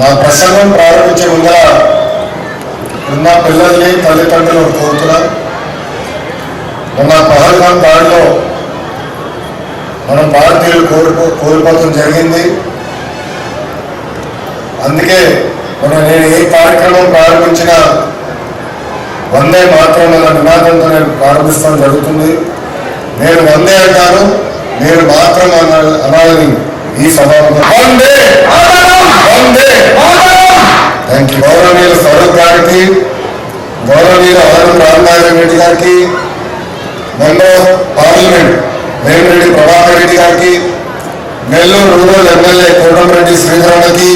నా ప్రసంగం ప్రారంభించే ముందర ఉన్న పిల్లల్ని తల్లిదండ్రులు కోరుతున్నా. మొన్న పహల్గాం దాడిలో మనం భారతీయులు కోల్పో కోల్పోవడం జరిగింది. అందుకే మన నేను ఏ కార్యక్రమం ప్రారంభించినా వందే మాత్రం అన్న నినాదంతో నేను ప్రారంభిస్తాం జరుగుతుంది. నేను వందే అంటాను మీరు మాత్రం అన్న అనాలని ఈ సభలో వందే వందే థ్యాంక్ యూ గౌరవనీయుల స్వరూప్ గారికి గౌరవనీయుల ఆనం రామనారాయణ రెడ్డి గారికి మెంబర్ పార్లమెంట్ వేమిరెడ్డి ప్రభాకర్ రెడ్డి గారికి నెల్లూరు రూరల్ ఎమ్మెల్యే కోటంరెడ్డి శ్రీధరన్నకి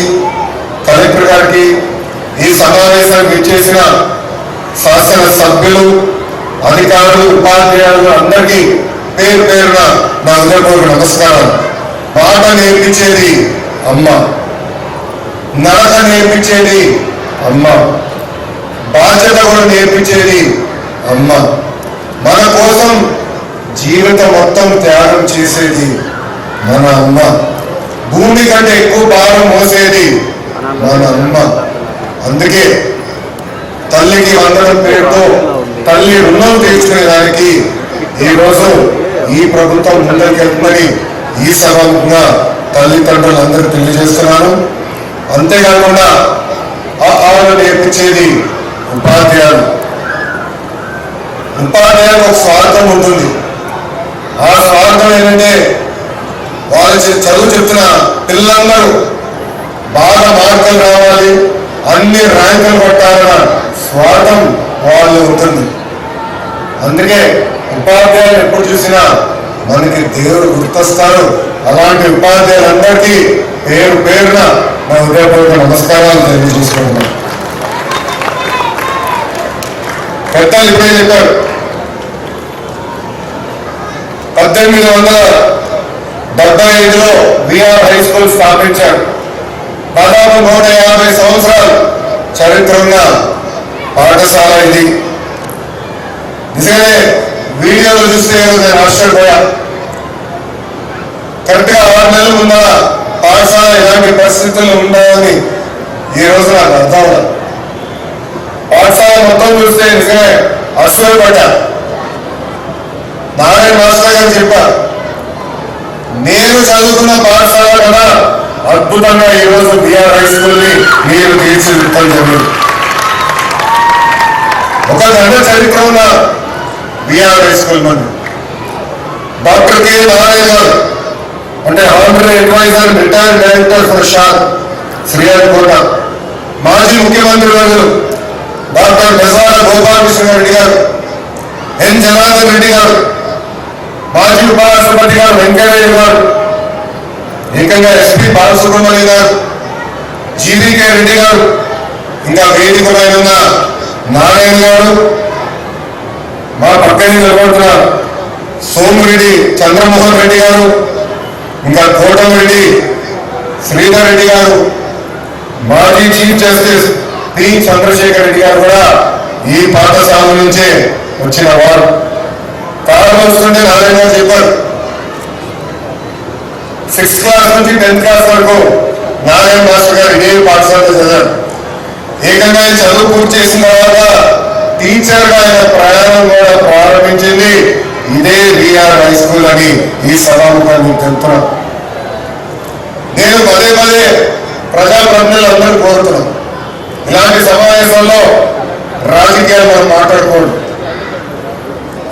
కలెక్టర్ గారికి ఈ సమావేశానికి ఇచ్చేసిన శాసన సభ్యులు అధికారులు ఉపాధ్యాయులు అందరికీ పేరు పేరున నా హృదయపూర్వక నమస్కారం పాట నేర్పించేది అమ్మ. నడక నేర్పించేది అమ్మ. బాధ్యత కూడా నేర్పించేది అమ్మ. మన కోసం జీవితం మొత్తం త్యాగం చేసేది మన అమ్మ. భూమి కంటే ఎక్కువ భారం మోసేది మన అమ్మ. అందుకే తల్లికి వందడం పేరుతో తల్లి రుణం తీర్చుకునే దానికి ఈరోజు ఈ ప్రభుత్వం ముందరికెళ్తుందని ఈ సభగా తల్లిదండ్రులందరూ తెలియజేస్తున్నాను అంతేకాకుండా ఆ ఆవులు నేర్పించేది ఉపాధ్యాయులు. ఉపాధ్యాయులకు ఒక స్వార్థం ఉంటుంది. ఆ స్వార్థం ఏంటంటే వాళ్ళు చదువు చెప్తున్న పిల్లలందరూ బాగా మార్కులు రావాలి అన్ని ర్యాంకులు కొట్టాలన్న స్వార్థం వాళ్ళు ఉంటుంది. అందుకే ఉపాధ్యాయులు ఎప్పుడు చూసినా మనకి దేవుడు గుర్తొస్తారు అలాంటి ఉపాధ్యాయులందరికీ పేరు పేరున నా హృదయపూర్వక నమస్కారాలు తెలియజేసుకుంటున్నాను. పెద్దలు ఇప్పుడే చెప్పారు. పద్దెనిమిది వందల డెబ్బై ఐదులో విఆర్ హై స్కూల్ స్థాపించారు. దాదాపు నూట యాభై సంవత్సరాలు చరిత్ర ఉన్న పాఠశాల ఇది. నిజమే వీడియోలు చూస్తే నేను ఆశ్చర్యపోయాను కరెక్ట్గా ఆరు నెలల ముందర పాఠశాల ఎలాంటి పరిస్థితులు ఉన్నాయని ఈ రోజు నాకు అర్థం పాఠశాల మొత్తం చూస్తే నిజమే అసూయపడ్డా నారాయణ మాస్టర్ గారు చెప్పారు నేను చదువుకున్న పాఠశాల కదా అద్భుతంగా ఈ రోజు బిఆర్ హై స్కూల్ని మీరు తీర్చిదిద్దడం జరిగింది. ఒక గంట చరిత్ర ఉన్న బిఆర్ హై స్కూల్ మంది. Doctor K. నారాయణ గారు అంటే honorary advisor retired director for SHAR Sriharikota మాజీ ముఖ్యమంత్రి గారు డాక్టర్ బెజార గోపాలకృష్ణ రెడ్డి గారు ఎన్ జనార్దన్ రెడ్డి గారు మాజీ ఉపరాష్ట్రపతి గారు వెంకయ్య గారు ఏకంగా ఎస్పీ బాలసుబ్రహ్మణ్యం గారు జీవీకే రెడ్డి గారు ఇంకా వేదిక పైన ఉన్న నారాయణ గారు మా పక్కనే నిలబడుతున్న సోమిరెడ్డి చంద్రమోహన్ రెడ్డి గారు ఇంకా కోటమిరెడ్డి శ్రీధర్ రెడ్డి గారు మాజీ chief justice P. Chandrashekar Reddy గారు కూడా ఈ పాఠశాల నుంచే వచ్చిన వారు. కాలం వస్తుంటే నారాయణ గారు చెప్పారు. సిక్స్త్ క్లాస్ నుంచి టెన్త్ క్లాస్ వరకు నారాయణ మాస్టర్ గారు ఇదే పాఠశాలలో చదివారు. ఏకంగా ఆయన చదువు పూర్తి చేసిన తర్వాత టీచర్గా ఆయన ప్రయాణం కూడా ప్రారంభించింది. ఇదే విఆర్ హై స్కూల్ అని ఈ సభాముఖాన్ని తెలుపుతున్నాం నేను పదే పదే ప్రజాప్రతినిధులు అందరూ కోరుతున్నాం. ఇలాంటి సమావేశంలో రాజకీయాలు మనం మాట్లాడకూడదు.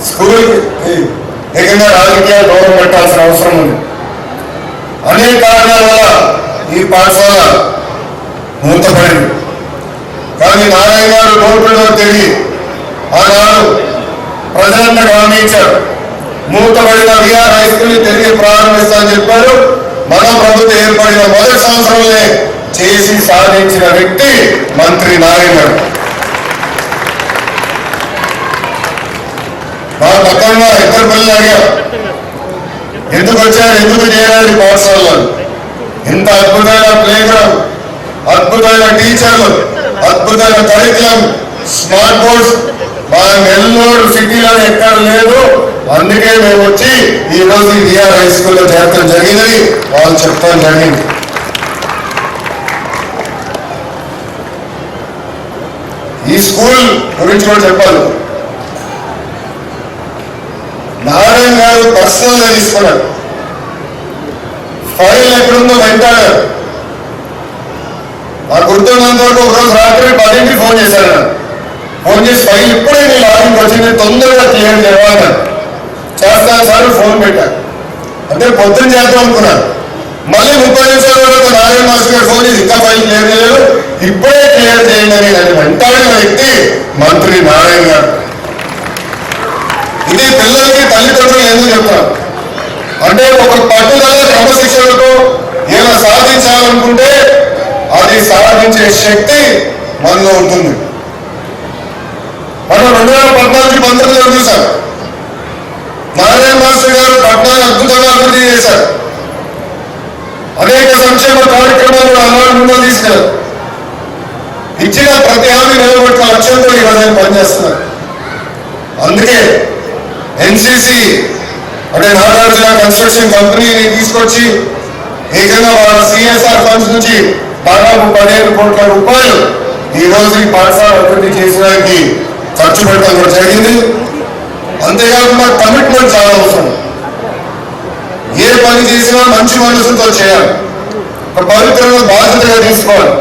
స్కూల్ ఏకంగా రాజకీయాలు గౌరవం పెట్టాల్సిన అవసరం ఉంది. అనేక కారణాల వల్ల ఈ పాఠశాల మూతపడింది. కానీ నారాయణ గారు కోరుకున్న తెలియ ఆనాడు ప్రజలంతా గమనించారు మూతబడిన విఆర్ హై స్కూల్ తిరిగి ప్రారంభిస్తామని చెప్పారు. మన ప్రభుత్వం ఏర్పడిన మొదటి సంవత్సరంలో చేసి సాధించిన వ్యక్తి మంత్రి నారాయణ మా పక్కన ఇద్దరు పిల్లలు అడిగారు ఎందుకు వచ్చారు? ఎందుకు చేయాలి పాఠశాలలో? ఇంత అద్భుతమైన ప్లే గ్రౌండ్ అద్భుతమైన టీచర్లు అద్భుతమైన కరికులం స్మార్ట్ బోర్డ్స్ మా నెల్లూరు సిటీలో ఎక్కడ లేదు అందుకే మేము వచ్చి ఈ రోజు విఆర్ హై స్కూల్లో చేరటం జరిగిందని వాళ్ళు చెప్తాం జరిగింది. ఈ స్కూల్ గురించి కూడా చెప్పాలి. నారాయణ గారు పర్సనల్గా తీసుకున్నారు ఫైల్ ఎక్కడుందో వెంటాడారు నాకు గుర్తున్నంత వరకు ఒకరోజు రాత్రి పదింటికి ఫోన్ చేశాను నాకు. ఫోన్ చేసి ఫైల్ ఇప్పుడే నీ లాగిన్కి వచ్చింది తొందరగా క్లియర్ చేయాలని చేస్తాను సార్ ఫోన్ పెట్టాను అంటే పొద్దున చేద్దాం అనుకున్నాను మళ్ళీ ముప్పై నిమిషాల వరకు నారాయణ మాస్టర్ గారు ఫోన్ చేసి ఇంకా ఫైల్ క్లియర్ చేయలేదు. ఇప్పుడే క్లియర్ చేయండి అని నన్ను వెంటాడిన వ్యక్తి మంత్రి నారాయణ గారు. ఇది పిల్లలకి తల్లిదండ్రులు ఎందుకు చెప్తాను అంటే ఒక పట్టుదల క్రమశిక్షణతో ఏమైనా సాధించాలనుకుంటే అది సాధించే శక్తి మనలో ఉంటుంది. మనం రెండు వేల పద్నాలుగు పంతొమ్మిదిలో చూసాం నారాయణ మాస్టర్ గారు పట్టణాన్ని అద్భుతంగా అభివృద్ధి చేశారు. అనేక సంక్షేమ కార్యక్రమాలు అలవాటు ముందు తీసుకెళ్ళారు ఇచ్చిన ప్రతి హామీ నిలబెట్టిన లక్ష్యంతో ఈ రోజు ఆయన పనిచేస్తున్నారు. అందుకే ఎన్సిసి అంటే నాగార్జున కన్స్ట్రక్షన్ కంపెనీని తీసుకొచ్చి ఏకంగా వాళ్ళ సిఎస్ఆర్ ఫండ్స్ నుంచి దాదాపు పదిహేను కోట్ల రూపాయలు ఈ రోజు ఈ పాఠశాల అభివృద్ధి చేసడానికి ఖర్చు పెట్టడం కూడా జరిగింది. అంతేకాకుండా కమిట్మెంట్ చాలా అవసరం. ఏ పని చేసినా మంచి మనసుతో చేయాలి. ఒక పవిత్రమైన బాధ్యతగా తీసుకోవాలి.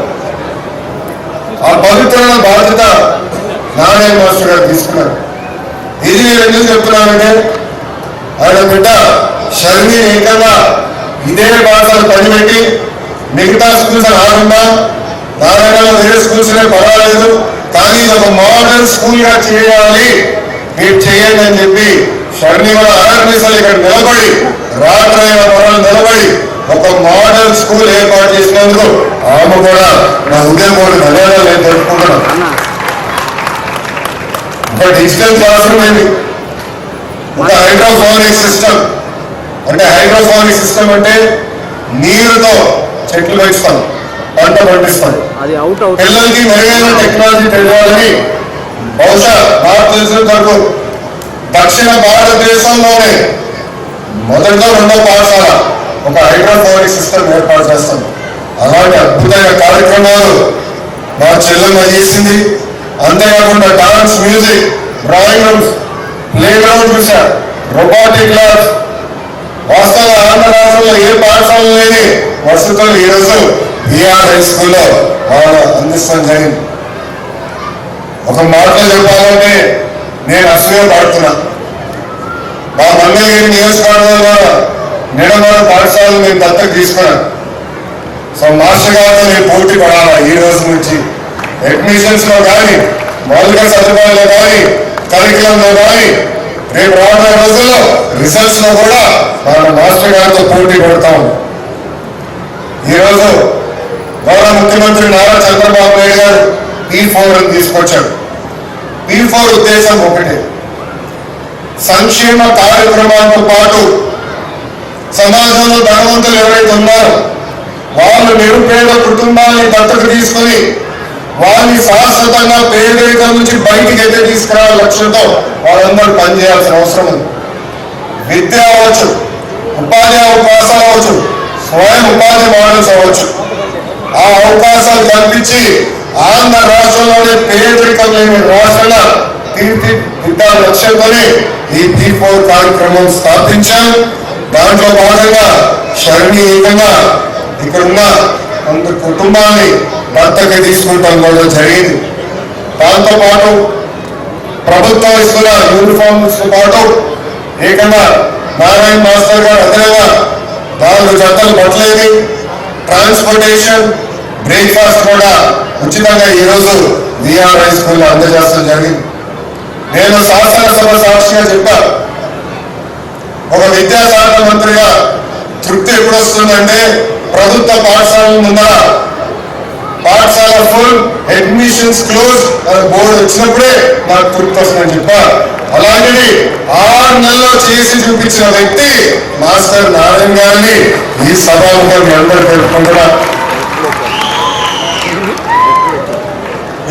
ఆ పవిత్రమైన బాధ్యత నారాయణ మాస్టర్ గారు తీసుకున్నారు. ఇది నేను ఎందుకు చెప్తున్నానంటే ఆయన బిడ్డ షర్మి ఏకంగా ఇదే పాఠశాల పనిపెట్టి మిగతా స్కూల్స్ రాకుండా నారాయణ వేరే స్కూల్స్ పర్వాలేదు. కానీ ఇది ఒక మోడల్ స్కూల్గా చేయాలి. మీరు చేయండి అని చెప్పి షర్మి కూడా అరనిసలు ఇక్కడ నిలబడి పొరలు నిలబడి ఒక మోడల్ స్కూల్ ఏర్పాటు చేసినందుకు ఆమె కూడా నా ఉదయం కూడా ధన్యవాదాలు నేను తెలుపుకుంటున్నాను. ఒక డిజిటల్ క్లాస్ రూమ్ ఇది. ఒక హైడ్రోఫోనిక్ సిస్టమ్. అంటే హైడ్రోఫోనిక్ సిస్టమ్ అంటే నీరుతో చెట్లు పెంచుతాం పంట పండిస్తాం. అది అవుట్ అవుట్ పిల్లలకి మెరుగైన టెక్నాలజీ తెలియాలని బహుశా భారతదేశం వరకు దక్షిణ భారతదేశంలోనే మొదటిలో రెండో పాఠశాల ఒక హైడ్రోఫోనిక్ సిస్టమ్ ఏర్పాటు చేస్తాం. అలాంటి అద్భుతమైన కార్యక్రమాలు మా చెల్లెమ్మ చేసింది. అంతేకాకుండా dance music drawing rooms play ground చూసా. రొబాటిక్ ల్యాబ్స్ వాస్తవ ఆంధ్ర రాష్ట్రంలో ఏ పాఠశాల లేని వసతులు ఈరోజు బీఆర్ హై స్కూల్లో వాళ్ళు అందిస్తాం జరిగింది ఒక మాటలో చెప్పాలంటే నేను అసూయ పడుతున్నా. మా మంగళగిరి నియోజకవర్గంలో నిడమల పాఠశాలను నేను దత్తకు తీసుకున్నాను సో మాస్టర్ గారితో నేను పోటీ పడాలా ఈ రోజు నుంచి? అడ్మిషన్స్లో కానీ మౌలిక సదుపాయాల్లో కానీ కరికులంలో కానీ రేపు రాబోయే రోజుల్లో రిజల్ట్స్లో కూడా మన మాస్టర్ గారితో పోటీ పడతాం ఈరోజు గౌరవ ముఖ్యమంత్రి నారా చంద్రబాబు నాయుడు గారు పీ ఫోర్ అని తీసుకొచ్చాడు పీ ఫోర్ ఉద్దేశం ఒకటే. సంక్షేమ కార్యక్రమాలతో పాటు సమాజంలో ధనవంతులు ఎవరైతే ఉన్నారో వాళ్ళు నిరుపేద కుటుంబాన్ని దత్తత తీసుకొని వాళ్ళని శాశ్వతంగా పేదరికం నుంచి బయటికి అయితే తీసుకురావాల లక్ష్యంతో వాళ్ళందరూ పనిచేయాల్సిన అవసరం ఉంది. విద్య అవ్వచ్చు ఉపాధి అవకాశాలు అవ్వచ్చు స్వయం ఉపాధి మోడల్స్ అవ్వచ్చు. ఆ అవకాశాలు కల్పించి ఆంధ్ర రాష్ట్రంలోనే పేదరికం లేని రాష్ట్రాల తీర్చిదిద్దాల లక్ష్యంతోనే ఈ దీపో ఫోర్ కార్యక్రమం స్థాపించాం. దాంట్లో భాగంగా శరణీయంగా ఏకంగా ఇక్కడున్న కొంత కుటుంబాన్ని భర్తకి తీసుకుంటాం కూడా జరిగింది. దాంతో పాటు ప్రభుత్వం ఇస్తున్న యూనిఫామ్స్ పాటు ఏకంగా నారాయణ మాస్టర్ గారు అదేగా నాలుగు జతలు పట్టలేదు. ట్రాన్స్పోర్టేషన్ బ్రేక్ఫాస్ట్ కూడా ఉచితంగా ఈరోజు విఆర్ఐ స్కూల్లో అందజేస్తాం జరిగింది. నేను శాసనసభ సాక్షిగా చెప్పాను ఒక విద్యాశాఖ మంత్రిగా తృప్తి ఎప్పుడు వస్తుందంటే ప్రభుత్వ పాఠశాల ముందర పాఠశాల ఫుల్ అడ్మిషన్స్ క్లోజ్ బోర్డు వచ్చినప్పుడే నాకు తృప్తి వస్తుందని చెప్పారు. అలాంటిది ఆరు నెలలో చేసి చూపించిన వ్యక్తి మాస్టర్ నారాయణ గారిని ఈ సభలో మీ అందరూ తెలుపుకుంటున్నా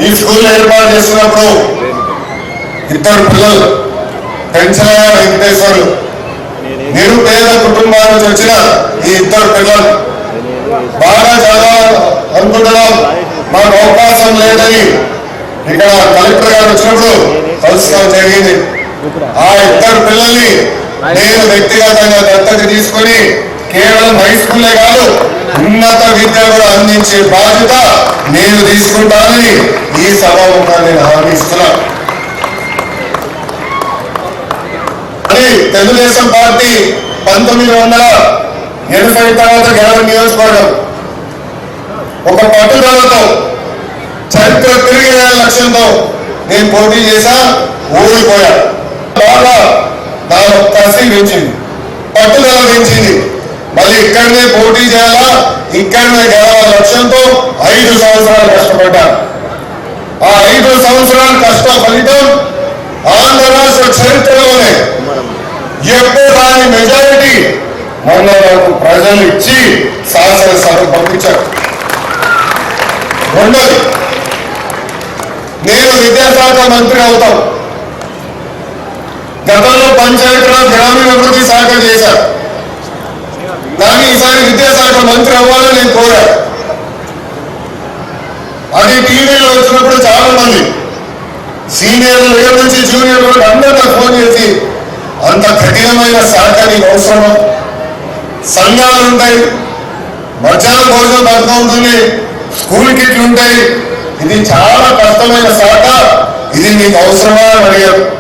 ఈ స్కూల్ ఏర్పాటు చేసినప్పుడు ఇద్దరు పిల్లలు పెంచలయ్య వెంకటేశ్వర్లు నిరుపేద కుటుంబాల నుంచి వచ్చిన ఈ ఇద్దరు పిల్లలు. బాగా చదవాలనుకుంటున్నాం. మాకు అవకాశం లేదని ఇక్కడ కలెక్టర్ గారు వచ్చినప్పుడు కలుసుకోవడం జరిగింది. ఆ ఇద్దరు పిల్లల్ని నేను వ్యక్తిగతంగా దత్తత తీసుకొని కేవలం హై స్కూలే కాదు ఉన్నత విద్య కూడా అందించే బాధ్యత నేను తీసుకుంటానని ఈ సభాముఖాన్ని నేను హామీ ఇస్తున్నాను తెలుగుదేశం పార్టీ పంతొమ్మిది వందల ఎనభై తర్వాత గెలవ నియోజకవర్గం. ఒక పట్టుదలతో చరిత్ర తిరిగి లక్ష్యంతో నేను పోటీ చేశా ఓడిపోయా బాగా నా కసి పెంచింది. పట్టుదల పెంచింది. మళ్ళీ ఇక్కడనే పోటీ చేయాలా? ఇక్కడనే గెలవాల లక్ష్యంతో ఐదు సంవత్సరాలు కష్టపడ్డాను ఆ ఐదు సంవత్సరాల కష్ట ఫలితం ఆంధ్ర రాష్ట్ర చరిత్రలోనే ఎప్పుడు దాని మెజారిటీ మొన్న నాకు ప్రజలు ఇచ్చి శాసనసభ పంపించారు. రెండోది నేను విద్యాశాఖ మంత్రి అవుతాం. గతంలో పంచాయతీరాజ్ గ్రామీణాభివృద్ధి శాఖ చేశారు. కానీ ఈసారి విద్యాశాఖ మంత్రి అవ్వాలని నేను కోరా అది టీవీలో వచ్చినప్పుడు చాలా మంది సీనియర్ దగ్గర నుంచి జూనియర్ వరకు అందరూ నాకు ఫోన్ చేసి అంత కఠినమైన శాఖ నీకు అవసరమా? సంఘాలు ఉంటాయి మధ్యాహ్నం భోజనం పథకం ఉంటుంది. స్కూల్ కిట్లు ఉంటాయి. ఇది చాలా కష్టమైన శాఖ. ఇది నీకు అవసరమా అని అడిగారు.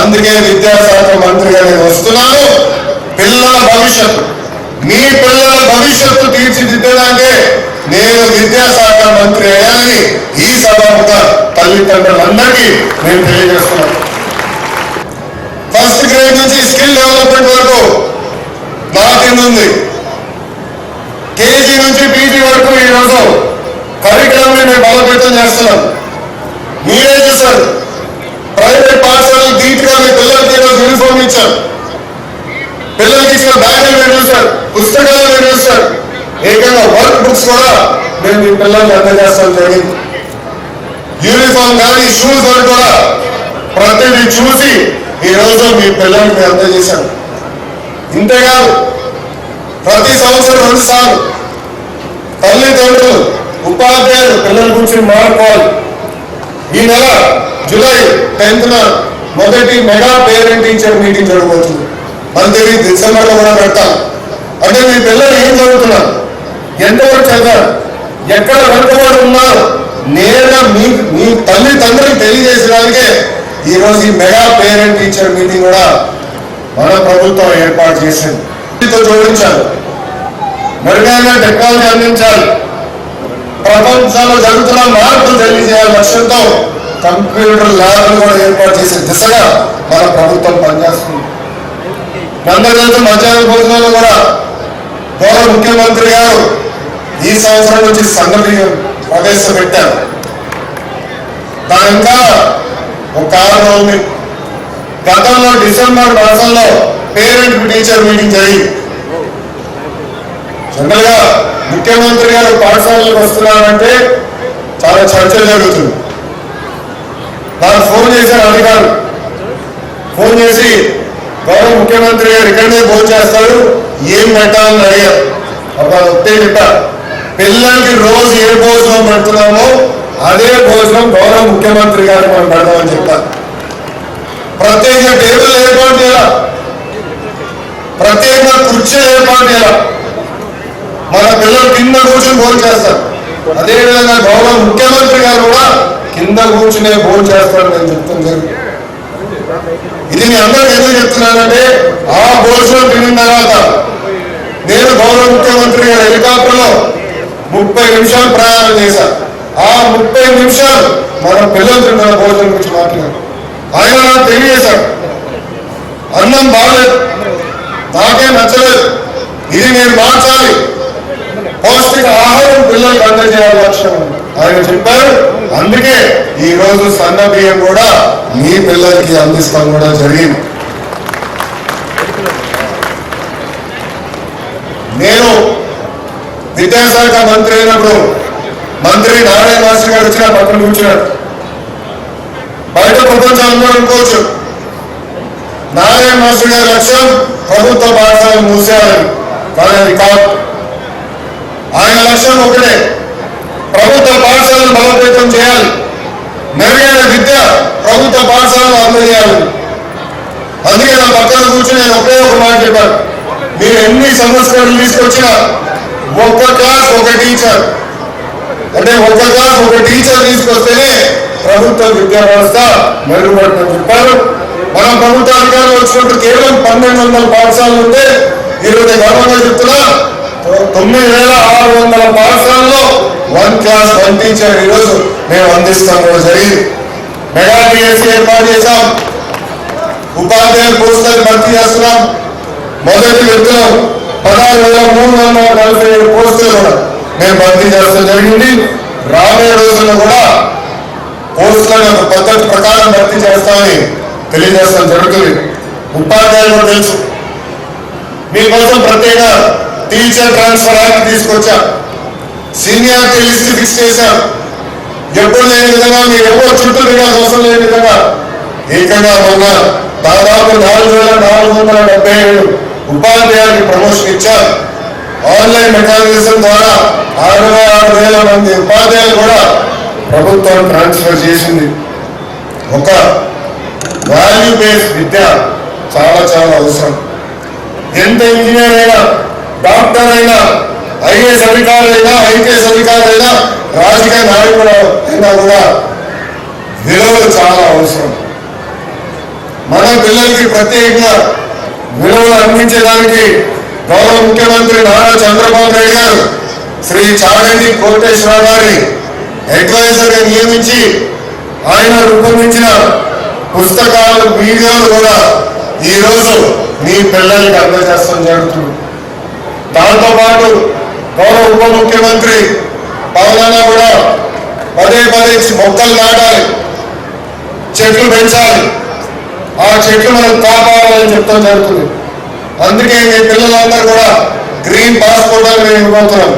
అందుకే విద్యాశాఖ మంత్రిగా నేను వస్తున్నాను. పిల్లల భవిష్యత్తు. మీ పిల్లల భవిష్యత్తు తీర్చిదిద్దడానికే నేను విద్యాశాఖ మంత్రి అయ్యానని ఈ సభముగా తల్లిదండ్రులందరికీ నేను తెలియజేస్తున్నాను. ఫస్ట్ గ్రేడ్ నుంచి స్కిల్ డెవలప్మెంట్ వరకు నా ఉంది? కేజీ నుంచి పీజీ వరకు ఈరోజు కరికులం మేము బలోపేతం చేస్తున్నాం. మీరే చూసారు ప్రైవేట్ పాఠశాలలు దీటుగా మీ పిల్లలకి ఈరోజు యూనిఫామ్ ఇచ్చారు. పిల్లలకి ఇచ్చిన బ్యాగులు మీరు చూస్తారు పుస్తకాలు మీరు చూస్తారు ఏకంగా వర్క్ బుక్స్ కూడా మేము మీ పిల్లల్ని అందజేస్తాం జరిగింది. యూనిఫామ్ కానీ షూస్ అని కూడా ప్రతిదీ చూసి ఈరోజు మీ పిల్లలకి అందజేశాను ఇంతేకాదు ప్రతి సంవత్సరం రెండు సార్లు తల్లిదండ్రులు ఉపాధ్యాయులు పిల్లల గురించి మాట్లాడుకోవాలి ఈ నెల జూలై టెన్త్ మొదటి మెగా పేరెంట్ టీచర్ మీటింగ్ జరగబోతుంది. మన డిసెంబర్ డిసెంబర్లో కూడా పెడతాం. అంటే మీ పిల్లలు ఏం చదువుతున్నారు? ఎంతవరకు చదివారు? ఎక్కడ వెనుకబడి ఉన్నారు? నేను మీ మీ తల్లిదండ్రులకు తెలియజేసడానికే ఈరోజు ఈ మెగా పేరెంట్ టీచర్ మీటింగ్ కూడా మన ప్రభుత్వం ఏర్పాటు చేసింది. జోడించాలి. మెరుగైన టెక్నాలజీ అందించాలి ప్రపంచంలో జరుగుతున్న మార్పులు తెలియజేయాలి లక్ష్యంతో కంప్యూటర్ ల్యాబ్లు కూడా ఏర్పాటు చేసే దిశగా మన ప్రభుత్వం పనిచేస్తుంది. అందరితో మధ్యాహ్న భోజనాలు కూడా గౌరవ ముఖ్యమంత్రి గారు ఈ సంవత్సరం నుంచి సంగతి ప్రవేశపెట్టారు. దాని ఇంకా ఒక కారణం ఉంది గతంలో డిసెంబర్ మాసంలో పేరెంట్ టీచర్ మీటింగ్ జరిగింది. జనరల్గా ముఖ్యమంత్రి గారు పాఠశాలలకు వస్తున్నారంటే చాలా చర్చ జరుగుతుంది. నాకు ఫోన్ చేశారు అధికారులు. ఫోన్ చేసి గౌరవ ముఖ్యమంత్రి గారు ఇక్కడనే భోజనం చేస్తారు ఏం పెట్టాలని అడిగారు. అప్పుడు ఒకటే చెప్పారు పిల్లలకి రోజు ఏ భోజనం పెడుతున్నామో అదే భోజనం గౌరవ ముఖ్యమంత్రి గారికి మనం పెడదామని చెప్పారు ప్రత్యేక టేబుల్ ఏర్పాటు చేయాలి? ప్రత్యేక కుర్చీ ఏర్పాటు చేయాలి మన పిల్లలు కింద కూర్చొని భోజనం చేస్తారు. అదేవిధంగా గౌరవ ముఖ్యమంత్రి గారు కూడా కింద కూర్చునే భోజనం చేస్తారు నేను చెప్తుంది ఇది నేను అందరికి ఎందుకు చెప్తున్నానంటే ఆ భోజనం తినిన తర్వాత నేను గౌరవ ముఖ్యమంత్రి గారు హెలికాప్టర్లో ముప్పై నిమిషాలు ప్రయాణం చేశాను. ఆ ముప్పై నిమిషాలు మన పిల్లలు తిన్న భోజనం గురించి మాట్లాడారు. ఆయన నాకు తెలియజేశాడు అన్నం బాగలేదు. నాకే నచ్చలేదు. ఇది నేను మార్చాలి. పౌష్టిక ఆహారం పిల్లలకు అందజేయాలి లక్ష్యం. ఆయన చెప్పారు. అందుకే ఈ రోజు సన్న బియ్యం కూడా మీ పిల్లలకి అందిస్తాం కూడా జరిగింది. నేను విద్యాశాఖ మంత్రి అయినప్పుడు మంత్రి నారాయణ మాస్టర్ గారు వచ్చిన పక్కన కూర్చున్నాడు బయట ప్రపంచం అందరూ అనుకోవచ్చు. నారాయణ మాస్టర్ గారి లక్ష్యం ప్రభుత్వ పాఠశాలను మూసేయాలని. కానీ కాదు. ఆయన లక్ష్యం ఒకటే. ప్రభుత్వ పాఠశాలను బలోపేతం చేయాలి. మెరుగైన విద్య ప్రభుత్వ పాఠశాలను అందజేయాలి. అందుకే నా పక్కన కూర్చొని నేను ఒకే ఒక మాట చెప్పాను. మీరు ఎన్ని సంస్కరణలు తీసుకొచ్చినా ఒక్క క్లాస్ ఒక టీచర్. అంటే ఒక క్లాస్ ఒక టీచర్ తీసుకొస్తేనే ప్రభుత్వ విద్యా వ్యవస్థ మెరుగుపడుతుందని చెప్పారు. మన ప్రభుత్వ అధికారులు వచ్చినట్టు కేవలం పన్నెండు వందల పాఠశాలలు ఉంటే ఈరోజు గర్వంగా చెప్తున్నా తొమ్మిది వేల ఆరు వందల పాఠశాలలో వన్ క్లాస్ వన్ టీచర్ ఈరోజు మేము అందిస్తాం కూడా జరిగింది. మెగా డిఎస్సీ ఏర్పాటు చేశాం. ఉపాధ్యాయ పోస్టులను భర్తీ చేస్తున్నాం. మొదటి విడతలో పదహారు వేల మూడు వందల నలభై ఏడు పోస్టులు ఉన్నాయి మేము భర్తీ చేస్తాం జరిగింది. రాబోయే రోజుల్లో కూడా పోస్టులను ఒక పద్ధతి ప్రకారం భర్తీ చేస్తామని తెలియజేస్తాం జరుగుతుంది. ఉపాధ్యాయులు కూడా తెలుసు. మీకోసం ప్రత్యేక టీచర్ ట్రాన్స్ఫర్ యాక్ట్ తీసుకొచ్చా. సీనియారిటీ లిస్ట్ ఫిక్స్ చేశాం. ఎప్పుడు లేని విధంగా మీరు ఎవరు చుట్టూ తిరగాల్సిన అవసరం లేని విధంగా ఏకంగా మొన్న దాదాపు నాలుగు వేల నాలుగు వందల డెబ్బై ఏడు ఉపాధ్యాయులకి ప్రమోషన్ ఇచ్చారు. ఆన్లైన్ మెకానిజం ద్వారా అరవై ఆరు వేల మంది ఉపాధ్యాయులు కూడా ప్రభుత్వం ట్రాన్స్ఫర్ చేసింది. ఒక వాల్యూ బేస్డ్ విద్య చాలా చాలా అవసరం. ఎంత ఇంజనీర్ అయినా డాక్టర్ అయినా ఐఏఎస్ అధికారులైనా ఐపీఎస్ అధికారులైనా రాజకీయ నాయకులు అయినా కూడా విలువలు చాలా అవసరం. మన పిల్లలకి ప్రత్యేకంగా విలువలు అందించడానికి గౌరవ ముఖ్యమంత్రి నారా చంద్రబాబు నాయుడు గారు శ్రీ చాగంటి కోటేశ్వర గారి అడ్వైజర్ నియమించి ఆయన రూపొందించిన పుస్తకాలు వీడియోలు కూడా ఈ రోజు మీ పిల్లలకి అందజేస్తాం జరుగుతుంది దాంతోపాటు గౌరవ ఉప ముఖ్యమంత్రి పవన్ కూడా పదే పదే మొక్కలు నాటాలి చెట్లు పెంచాలి ఆ చెట్లు మనం కాపాడాలని చెప్తాం జరుగుతుంది అందుకే మీ పిల్లలందరూ కూడా గ్రీన్ పాస్పోర్ట్ అని మేము ఇవ్వబోతున్నాం.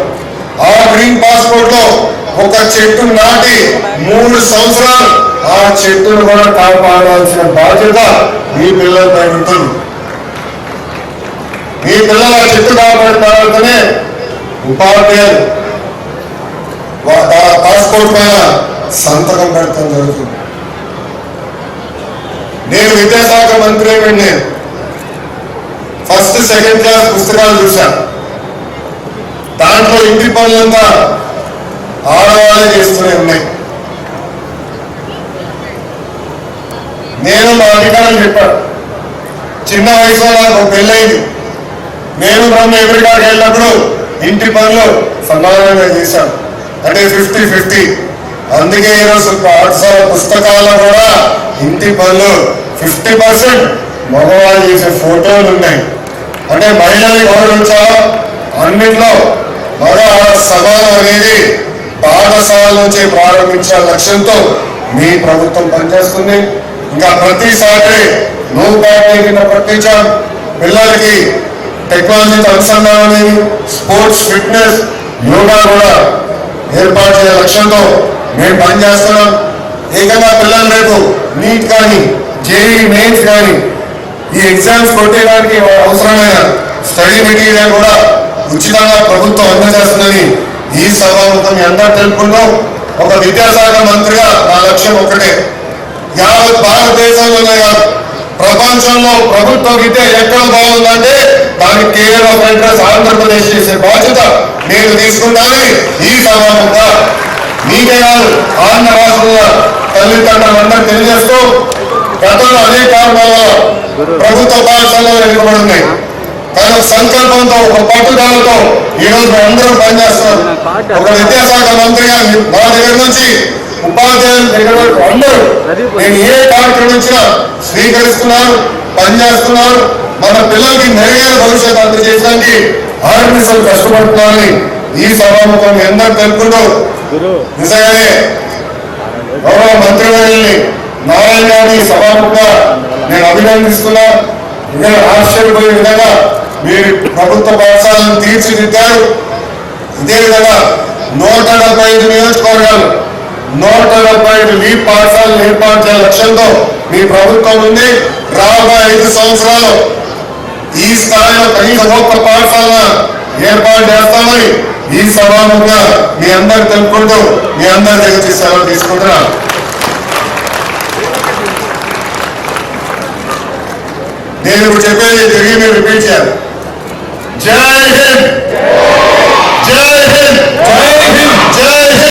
ఆ గ్రీన్ పాస్పోర్ట్లో ఒక చెట్టు నాటి మూడు సంవత్సరాలు ఆ చెట్టును కూడా కాపాడాల్సిన బాధ్యత మీ పిల్లలపై ఉంటుంది. మీ పిల్లలు ఆ చెట్టు కాపాడిన తర్వాతనే ఉపాధ్యాయులు వా- పాస్పోర్ట్ పైన సంతకం పెడతాం జరుగుతుంది. నేను విద్యాశాఖ మంత్రి నేను ఫస్ట్ సెకండ్ క్లాస్ పుస్తకాలు చూశాను దాంట్లో ఇంటి పనులంతా ఆడవాళ్ళే చేస్తూనే ఉన్నాయి. నేను మా అధికారులు చెప్పాను చిన్న వయసులో నాకు పెళ్ళైంది నేను బ్రహ్మ ఎవరికాడికి వెళ్ళినప్పుడు ఇంటి పనులు సమానంగా చేశాను అంటే ఫిఫ్టీ ఫిఫ్టీ. అందుకే ఈరోజు పాఠశాల పుస్తకాల్లో కూడా ఇంటి పనులు ఫిఫ్టీ పర్సెంట్ మగవాళ్ళు చేసే ఫోటోలు ఉన్నాయి. అంటే మహిళల్ని గౌరవించాలా? అన్నింటిలో మగ సమానం అనేది పాఠశాల నుంచి ప్రారంభించే లక్ష్యంతో మీ ప్రభుత్వం పనిచేస్తుంది. ఇంకా ప్రతిసారి నో పార్టీ కింద పిల్లలకి టెక్నాలజీతో అనుసంధానం అనేది స్పోర్ట్స్ ఫిట్నెస్ యోగా కూడా ఏర్పాటు చేసే లక్ష్యంతో మేము పనిచేస్తున్నాం. ఏకంగా పిల్లలు రేపు నీట్ కానీ జేఈ మెయిన్స్ కానీ ఈ ఎగ్జామ్స్ కొట్టేయడానికి అవసరమైన స్టడీ మెటీరియల్ కూడా ఉచితంగా ప్రభుత్వం అందజేస్తుందని ఈ సభాముఖం మీ అందరూ ఒక విద్యాశాఖ మంత్రిగా నా లక్ష్యం ఒకటే యావత్ భారతదేశంలోనే కాదు ప్రపంచంలో ప్రభుత్వ విద్య ఎక్కడ బాగుందంటే దానికి కేర్ ఆఫ్ అడ్రస్ ఆంధ్రప్రదేశ్ చేసే బాధ్యత నేను తీసుకుంటానని ఈ సభాముఖంగా మీకే కాదు ఆంధ్ర రాష్ట్రంలో తల్లిదండ్రులందరూ తెలియజేస్తూ గతంలో అనేక కారణాల ప్రభుత్వ పాఠశాలలో వెనుకబడున్నాయి కానీ ఒక సంకల్పంతో ఒక పట్టుదలతో ఈ రోజు అందరూ పనిచేస్తున్నారు. ఒక విద్యాశాఖ మంత్రిగా మా దగ్గర నుంచి ఉపాధ్యాయుల దగ్గర వరకు అందరూ నేను ఏ కార్యక్రమం ఇచ్చినా స్వీకరిస్తున్నారు పనిచేస్తున్నారు. మన పిల్లలకి మెరుగైన భవిష్యత్తు అందజేయడానికి ఆర్ఎన్ఎస్ఎల్ కష్టపడుతున్నారని ఈ సభాముఖం మీ అందరూ తెలుపుకుంటూ నిజంగానే గౌరవ మంత్రివర్యుల్ని నారాయణ గారిని సభాముఖంగా నేను అభినందిస్తున్నా. నేను ఆశ్చర్యపోయే విధంగా మీరు ప్రభుత్వ పాఠశాలను తీర్చిదిద్దారు. ఇదే విధంగా నూట డెబ్బై ఐదు నియోజకవర్గాలు నూట డెబ్బై ఐదు లీడ్ పాఠశాలను ఏర్పాటు చేయాల లక్ష్యంతో మీ ప్రభుత్వం ఉంది. రాబోయే ఐదు సంవత్సరాలు ఈ స్థాయిలో కనీసం ఒక్క పాఠశాల ఏర్పాటు చేస్తామని ఈ సభాముఖంగా మీ అందరు తెలుపుకుంటూ మీ అందరి దగ్గర నుంచి సెలవు నేను ఇప్పుడు చెప్పేది తిరిగి మీరు రిపీట్ చేయాలి. జై హింద్! జై